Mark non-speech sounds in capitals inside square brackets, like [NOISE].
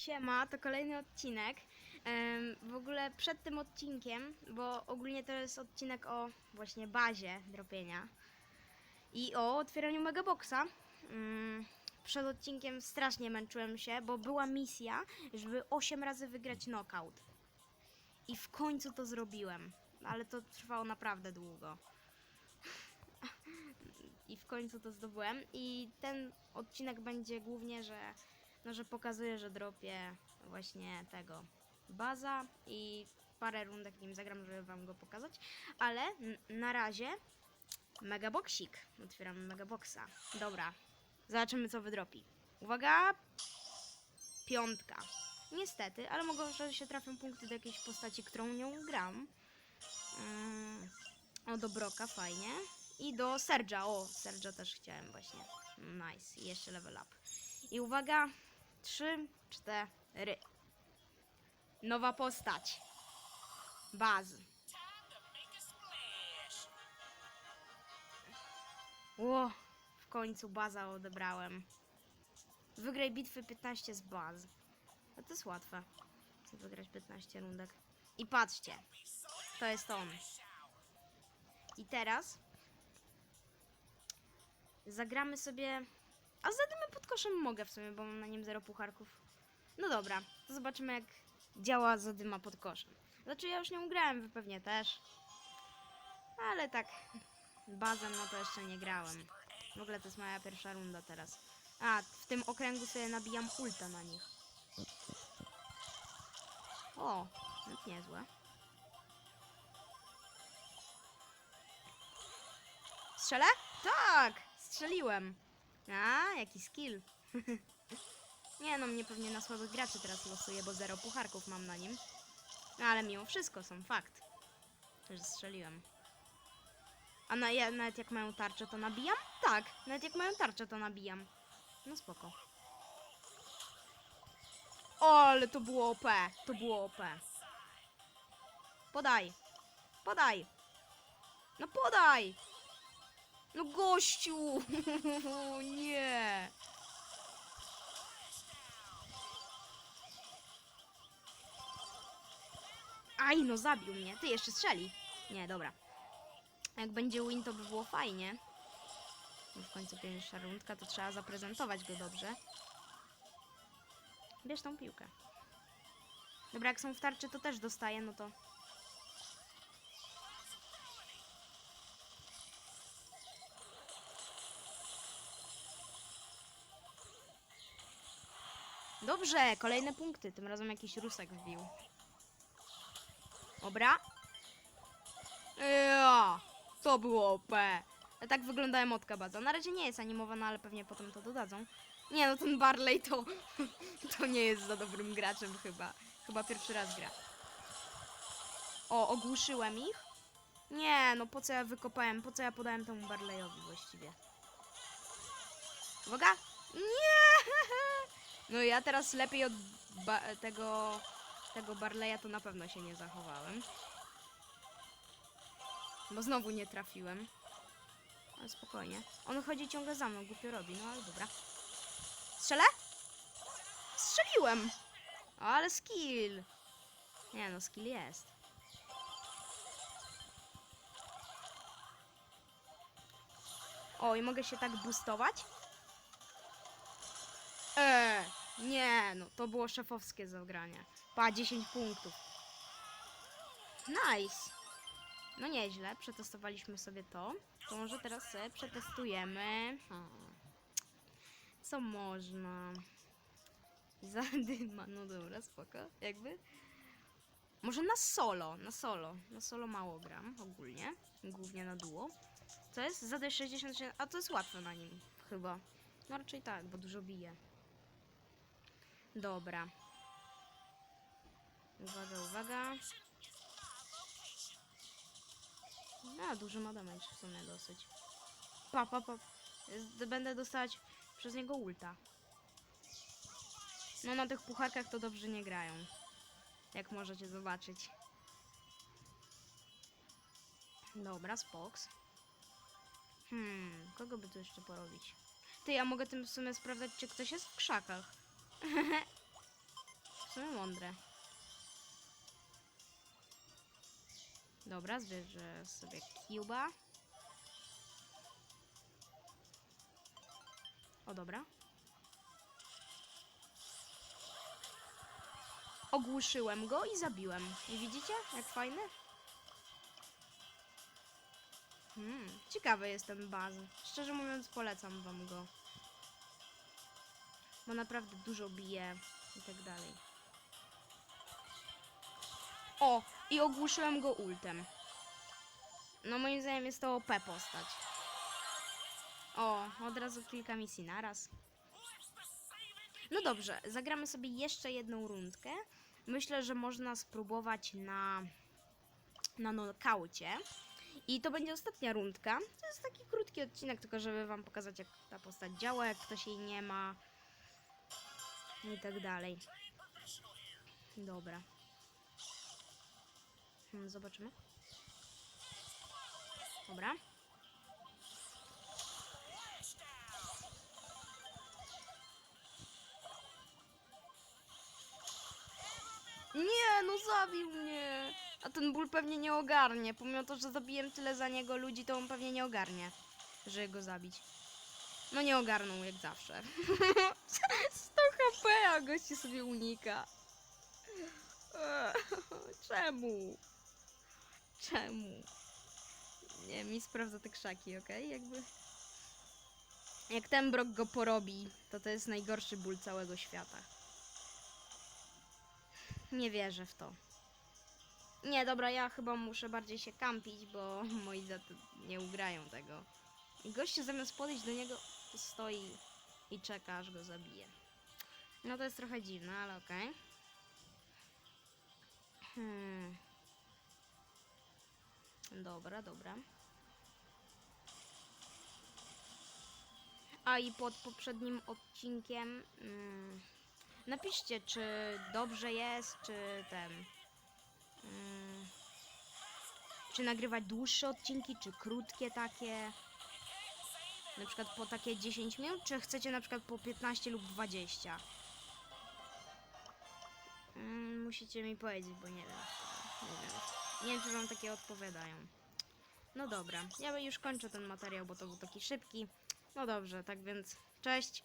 Siema, to kolejny odcinek. W ogóle przed tym odcinkiem, bo ogólnie to jest odcinek o właśnie bazie dropienia i o otwieraniu megaboxa. Mm, przed odcinkiem strasznie męczyłem się, bo była misja, żeby 8 razy wygrać knockout. I w końcu to zrobiłem, ale to trwało naprawdę długo. [LAUGHS] I w końcu to zdobyłem. I ten odcinek będzie głównie, że no, że pokazuje, że dropię właśnie tego baza i parę rundek nim zagram, żeby wam go pokazać. Ale na razie megaboxik. Otwieramy megaboxa. Dobra, zobaczymy co wydropi. Uwaga! Piątka. Niestety, ale mogą, że się trafią punkty do jakiejś postaci, którą nią gram. Mm, o, do Broka, fajnie. I do Serge'a. O, Serge'a też chciałem właśnie. Nice. I jeszcze level up. I uwaga, trzy, cztery. Nowa postać. Baz. Ło, w końcu baza odebrałem. Wygraj bitwy 15 z baz. A to jest łatwe. Wygrać 15 rundek. I patrzcie. To jest on. I teraz zagramy sobie a zadymy koszem mogę w sumie, bo mam na nim zero pucharków. No dobra, to zobaczymy jak działa zadyma pod koszem. Znaczy ja już nie grałem, wy pewnie też. Ale tak bazem no to jeszcze nie grałem. W ogóle to jest moja pierwsza runda teraz. A, w tym okręgu sobie nabijam hulta na nich. O, no niezłe. Strzelę? Tak! Strzeliłem. A, jaki skill. [LAUGHS] nie no, mnie pewnie na słabych graczy teraz losuje, bo zero pucharków mam na nim. No, ale mimo wszystko są fakt. Że strzeliłem. A na, ja, nawet jak mają tarczę, to nabijam? Tak, nawet jak mają tarczę, to nabijam. No spoko. O, ale to było OP. To było OP. Podaj. Podaj. No podaj. No gościu! [LAUGHS] Nie! Aj, no zabił mnie. Ty jeszcze strzeli. Nie, dobra. Jak będzie win, to by było fajnie. No w końcu pierwsza rundka, to trzeba zaprezentować go dobrze. Bierz tą piłkę. Dobra, jak są w tarczy, to też dostaję, no to... Dobrze, kolejne punkty. Tym razem jakiś rusek wbił. Dobra. Ja, to było OP. Tak wygląda emotka baza. Na razie nie jest animowana, ale pewnie potem to dodadzą. Nie no, ten Barley to, [LAUGHS] to nie jest za dobrym graczem chyba. Chyba pierwszy raz gra. O, ogłuszyłem ich. Nie, no po co ja wykopałem, po co ja podałem temu Barleyowi właściwie. Uwaga! Nie! [LAUGHS] No ja teraz lepiej od tego, tego Barleya to na pewno się nie zachowałem. Bo znowu nie trafiłem. Ale spokojnie. On chodzi ciągle za mną, głupio robi, no ale dobra. Strzelę? Strzeliłem! Ale skill! Nie no, skill jest. O, i mogę się tak boostować? Nie, no to było szefowskie zagranie. Pa, 10 punktów. Nice. No nieźle, przetestowaliśmy sobie to. To może teraz sobie przetestujemy. Co można? [LAUGHS] Zadyma, no dobra, spoko. Jakby. Może na solo, na solo. Na solo mało gram ogólnie. Głównie na duo. To jest? Zadaj 67, a to jest łatwe na nim chyba. No raczej tak, bo dużo bije. Dobra. Uwaga, uwaga. No, duży ma damage w sumie dosyć. Pa, pa, pa. Będę dostawać przez niego ulta. No na tych pucharkach to dobrze nie grają. Jak możecie zobaczyć. Dobra, spoks. Hmm, kogo by tu jeszcze porobić? Ty, ja mogę tym w sumie sprawdzać, czy ktoś jest w krzakach. Mądre. Dobra, zbierzę sobie Cuba. O, dobra. Ogłuszyłem go i zabiłem. I widzicie, jak fajny? Hmm, ciekawy jest ten baz. Szczerze mówiąc, polecam wam go. Bo naprawdę dużo bije i tak dalej. O, i ogłuszyłem go ultem. No moim zdaniem jest to OP postać. O, od razu kilka misji naraz. No dobrze, zagramy sobie jeszcze jedną rundkę. Myślę, że można spróbować na na nokaucie. I to będzie ostatnia rundka. To jest taki krótki odcinek, tylko żeby wam pokazać, jak ta postać działa, jak ktoś jej nie ma. I tak dalej. Dobra. Hmm, zobaczymy. Dobra. Nie, no zabił mnie. A ten ból pewnie nie ogarnie. Pomimo to, że zabiłem tyle za niego ludzi, to on pewnie nie ogarnie, żeby go zabić. No nie ogarnął jak zawsze. [LAUGHS] [LAUGHS] 100 HP, a gości sobie unika. Eee, [LAUGHS] Czemu? Czemu? Nie, mi sprawdza te krzaki, okej? Jakby... Jak ten brok go porobi, to to jest najgorszy ból całego świata. Nie wierzę w to. Nie, dobra, ja chyba muszę bardziej się kampić, bo [LAUGHS] moi za to nie ugrają tego. I gościu zamiast podejść do niego, to stoi i czeka, aż go zabije. No to jest trochę dziwne, ale okej. Hmm. Dobra, dobra. A i pod poprzednim odcinkiem mm, napiszcie, czy dobrze jest, czy ten. Mm, czy nagrywać dłuższe odcinki, czy krótkie takie. Na przykład po takie 10 minut, czy chcecie na przykład po 15 lub 20? Mm, musicie mi powiedzieć, bo nie wiem. Nie wiem. Nie wiem, czy wam takie odpowiadają. No dobra, ja już kończę ten materiał, bo to był taki szybki. No dobrze, tak więc cześć.